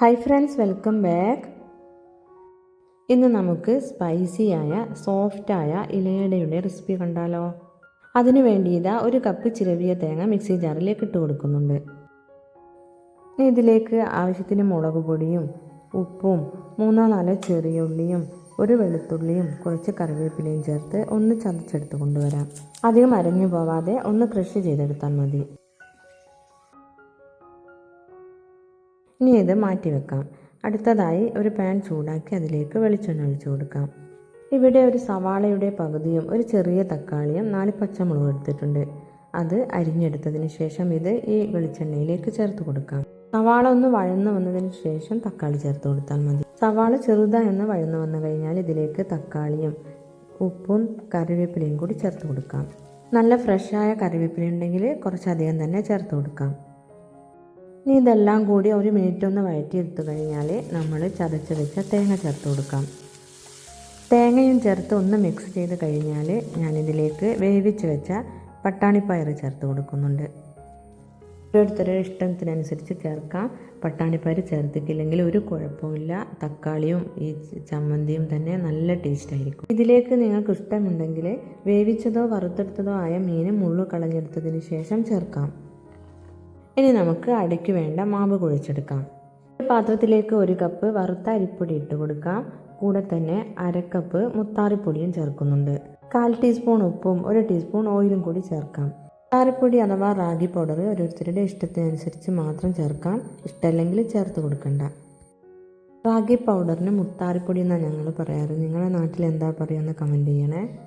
Hi friends welcome back ഇന്ന് നമുക്ക് സ്പൈസിയായ സോഫ്റ്റായ ഇലയടയുടെ recipe കണ്ടാലോ. അതിനു വേണ്ടി ഇതാ ഒരു കപ്പ് ചിരവിയ തേങ്ങ മിക്സി ജാറിലേക്ക് ഇട്ട് കൊടുക്കുന്നുണ്ട്. ഇതിലേക്ക് ആവശ്യത്തിന് മുളക് പൊടിയും ഉപ്പും മൂന്നോ നാലോ ചെറിയ ഉള്ളിയും ഒരു വെളുത്തുള്ളിയും കുറച്ച് കറിവേപ്പിലയും ചേർത്ത് ഒന്ന് ചതച്ചെടുത്ത് കൊണ്ടുവരാം. അധികം അരഞ്ഞു പോവാതെ ഒന്ന് ക്രഷ് ചെയ്തെടുത്താൽ മതി. ഇനി ഇത് മാറ്റി വെക്കാം. അടുത്തതായി ഒരു പാൻ ചൂടാക്കി അതിലേക്ക് വെളിച്ചെണ്ണ ഒഴിച്ചു കൊടുക്കാം. ഇവിടെ ഒരു സവാളയുടെ പകുതിയും ഒരു ചെറിയ തക്കാളിയും നാല് പച്ചമുളകും എടുത്തിട്ടുണ്ട്. അത് അരിഞ്ഞെടുത്തതിന് ശേഷം ഇത് ഈ വെളിച്ചെണ്ണയിലേക്ക് ചേർത്ത് കൊടുക്കാം. സവാള ഒന്ന് വഴന്നു വന്നതിന് ശേഷം തക്കാളി ചേർത്ത് കൊടുത്താൽ മതി. സവാള ചെറുതായി ഒന്ന് വഴന്നു വന്നു കഴിഞ്ഞാൽ ഇതിലേക്ക് തക്കാളിയും ഉപ്പും കറിവേപ്പിലയും കൂടി ചേർത്ത് കൊടുക്കാം. നല്ല ഫ്രഷായ കറിവേപ്പില ഉണ്ടെങ്കിൽ കുറച്ചധികം തന്നെ ചേർത്ത് കൊടുക്കാം. ഇനി ഇതെല്ലാം കൂടി ഒരു മിനിറ്റ് ഒന്ന് വഴറ്റിയെടുത്തു കഴിഞ്ഞാൽ നമ്മൾ ചതച്ച് വെച്ച തേങ്ങ ചേർത്ത് കൊടുക്കാം. തേങ്ങയും ചേർത്ത് ഒന്ന് മിക്സ് ചെയ്ത് കഴിഞ്ഞാൽ ഞാനിതിലേക്ക് വേവിച്ച് വെച്ച പട്ടാണിപ്പയർ ചേർത്ത് കൊടുക്കുന്നുണ്ട്. ഓരോരുത്തരുടെ ഇഷ്ടത്തിനനുസരിച്ച് ചേർക്കാം. പട്ടാണിപ്പയർ ചേർത്തിട്ടില്ലെങ്കിൽ ഒരു കുഴപ്പമില്ല. തക്കാളിയും ഈ ചമ്മന്തിയും തന്നെ നല്ല ടേസ്റ്റ് ആയിരിക്കും. ഇതിലേക്ക് നിങ്ങൾക്ക് ഇഷ്ടമുണ്ടെങ്കിൽ വേവിച്ചതോ വറുത്തെടുത്തതോ ആയ മീൻ മുള്ളു കളഞ്ഞെടുത്തതിന് ശേഷം ചേർക്കാം. ഇനി നമുക്ക് അടയ്ക്ക് വേണ്ട മാവ് കുഴിച്ചെടുക്കാം. പാത്രത്തിലേക്ക് ഒരു കപ്പ് വറുത്ത അരിപ്പൊടി ഇട്ട് കൊടുക്കാം. കൂടെ തന്നെ അരക്കപ്പ് മുത്താറിപ്പൊടിയും ചേർക്കുന്നുണ്ട്. കാൽ ടീസ്പൂൺ ഉപ്പും ഒരു ടീസ്പൂൺ ഓയിലും കൂടി ചേർക്കാം. മുത്താറിപ്പൊടി അഥവാ റാഗി പൗഡർ ഓരോരുത്തരുടെ ഇഷ്ടത്തിനനുസരിച്ച് മാത്രം ചേർക്കാം. ഇഷ്ടമല്ലെങ്കിൽ ചേർത്ത് കൊടുക്കണ്ട. റാഗി പൗഡറിന് മുത്താറിപ്പൊടി എന്നാണ് ഞങ്ങൾ പറയാറ്? നിങ്ങളുടെ നാട്ടിൽ എന്താ പറയുക? എന്ന് കമന്റ് ചെയ്യണേ.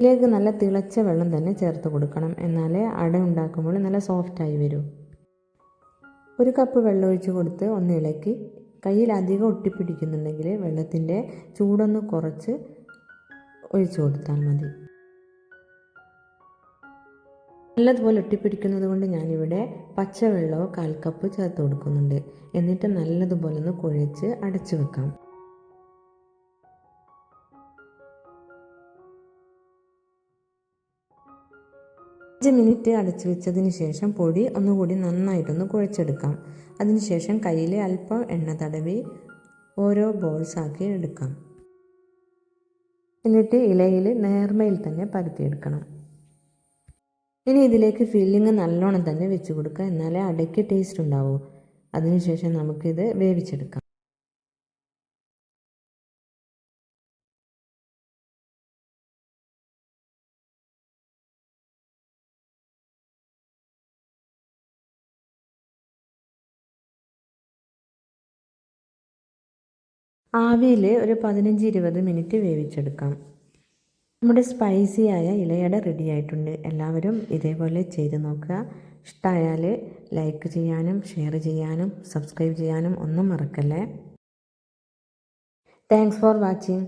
ഇതിലേക്ക് നല്ല തിളച്ച വെള്ളം തന്നെ ചേർത്ത് കൊടുക്കണം. എന്നാലേ അട ഉണ്ടാക്കുമ്പോൾ നല്ല സോഫ്റ്റായി വരൂ. ഒരു കപ്പ് വെള്ളം ഒഴിച്ച് കൊടുത്ത് ഒന്ന് ഇളക്കി. കയ്യിൽ അധികം ഒട്ടിപ്പിടിക്കുന്നുണ്ടെങ്കിൽ വെള്ളത്തിന്റെ ചൂടൊന്ന് കുറച്ച് ഒഴിച്ചു കൊടുത്താൽ മതി. നല്ലതുപോലെ ഒട്ടിപ്പിടിക്കുന്നത് കൊണ്ട് ഞാനിവിടെ പച്ചവെള്ളമോ കാൽ കപ്പ് ചേർത്ത് കൊടുക്കുന്നുണ്ട്. എന്നിട്ട് നല്ലതുപോലെ ഒന്ന് കുഴച്ച് അടച്ചു വെക്കാം. അഞ്ച് മിനിറ്റ് അടച്ചു വെച്ചതിന് ശേഷം പൊടി ഒന്നുകൂടി നന്നായിട്ടൊന്ന് കുഴച്ചെടുക്കാം. അതിനുശേഷം കയ്യിൽ അല്പം എണ്ണ തടവി ഓരോ ബോൾസ് ആക്കി എടുക്കാം. എന്നിട്ട് ഇലയിൽ നേർമയിൽ തന്നെ പരത്തിയെടുക്കണം. ഇനി ഇതിലേക്ക് ഫില്ലിങ് നല്ലോണം തന്നെ വെച്ച് കൊടുക്കുക എന്നാലേ അടയ്ക്ക് ടേസ്റ്റ് ഉണ്ടാവൂ. അതിനുശേഷം നമുക്കിത് വേവിച്ചെടുക്കാം. ആവിയിൽ ഒരു പതിനഞ്ച് ഇരുപത് മിനിറ്റ് വേവിച്ചെടുക്കാം. നമ്മുടെ സ്പൈസിയായ ഇലയട റെഡി ആയിട്ടുണ്ട്. എല്ലാവരും ഇതേപോലെ ചെയ്ത് നോക്കുക. ഇഷ്ടമായാൽ ലൈക്ക് ചെയ്യാനും ഷെയർ ചെയ്യാനും സബ്സ്ക്രൈബ് ചെയ്യാനും ഒന്നും മറക്കല്ലേ. Thanks for watching